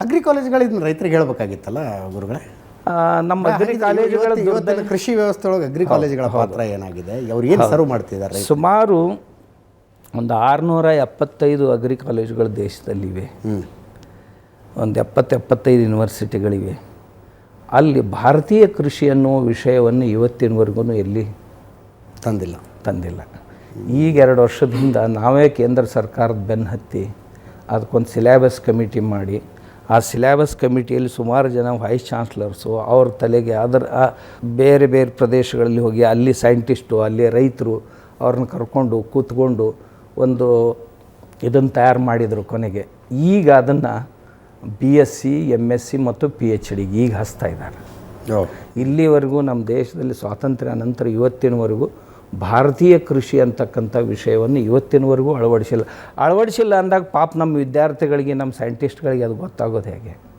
Agri ಕಾಲೇಜ್ಗಳು ಇದನ್ನ ರೈತರಿಗೆ ಹೇಳ್ಬೇಕಾಗಿತ್ತಲ್ಲ ಗುರುಗಳೇ? ನಮ್ಮ ಅಗ್ರಿ ಕಾಲೇಜುಗಳ ಇವತ್ತು- ಇವತ್ತಿನ ಕೃಷಿ ವ್ಯವಸ್ಥೆ ಒಳಗೆ ಅಗ್ರಿ ಕಾಲೇಜ್ಗಳ ಪಾತ್ರ ಏನಾಗಿದೆ? ಅವ್ರು ಏನು ಸರ್ವ್ ಮಾಡ್ತಿದ್ದಾರೆ ಸುಮಾರು ಒಂದು ಆರುನೂರ ಎಪ್ಪತ್ತೈದು ಅಗ್ರಿ ಕಾಲೇಜುಗಳು ದೇಶದಲ್ಲಿವೆ. ಒಂದು ಎಪ್ಪತ್ತು ಎಪ್ಪತ್ತೈದು ಯೂನಿವರ್ಸಿಟಿಗಳಿವೆ. ಅಲ್ಲಿ ಭಾರತೀಯ ಕೃಷಿ ಅನ್ನುವ ವಿಷಯವನ್ನು ಇವತ್ತಿನವರೆಗೂ ಎಲ್ಲಿ ತಂದಿಲ್ಲ. ತಂದಿಲ್ಲ. ಈಗ ಎರಡು ವರ್ಷದಿಂದ ನಾವೇ ಕೇಂದ್ರ ಸರ್ಕಾರದ ಬೆನ್ನು ಹತ್ತಿ ಅದಕ್ಕೊಂದು ಸಿಲೆಬಸ್ ಕಮಿಟಿ ಮಾಡಿ ಆ ಸಿಲೆಬಸ್ ಕಮಿಟಿಯಲ್ಲಿ ಸುಮಾರು ಜನ ವೈಸ್ ಚಾನ್ಸ್ಲರ್ಸು ಅವ್ರ ತಲೆಗೆ ಅದರ ಬೇರೆ ಬೇರೆ ಪ್ರದೇಶಗಳಲ್ಲಿ ಹೋಗಿ ಅಲ್ಲಿ ಸೈಂಟಿಸ್ಟು ಅಲ್ಲಿ ರೈತರು ಅವ್ರನ್ನ ಕರ್ಕೊಂಡು ಕೂತ್ಕೊಂಡು ಒಂದು ಇದನ್ನು ತಯಾರು ಮಾಡಿದರು ಕೊನೆಗೆ. ಈಗ ಅದನ್ನು B S C M S C ಮತ್ತು ಪಿ ಎಚ್ ಡಿಗೆ ಈಗ ಹಚ್ತಾ ಇದ್ದಾರೆ. ಇಲ್ಲಿವರೆಗೂ ನಮ್ಮ ದೇಶದಲ್ಲಿ ಸ್ವಾತಂತ್ರ್ಯ ನಂತರ ಇವತ್ತಿನವರೆಗೂ ಭಾರತೀಯ ಕೃಷಿ ಅಂತಕ್ಕಂಥ ವಿಷಯವನ್ನು ಇವತ್ತಿನವರೆಗೂ ಅಳವಡಿಸಿಲ್ಲ. ಅಳವಡಿಸಿಲ್ಲ ಅಂದಾಗ ಪಾಪ ನಮ್ಮ ವಿದ್ಯಾರ್ಥಿಗಳಿಗೆ, ನಮ್ಮ ಸೈಂಟಿಸ್ಟ್ಗಳಿಗೆ ಅದು ಗೊತ್ತಾಗೋದು ಹೇಗೆ?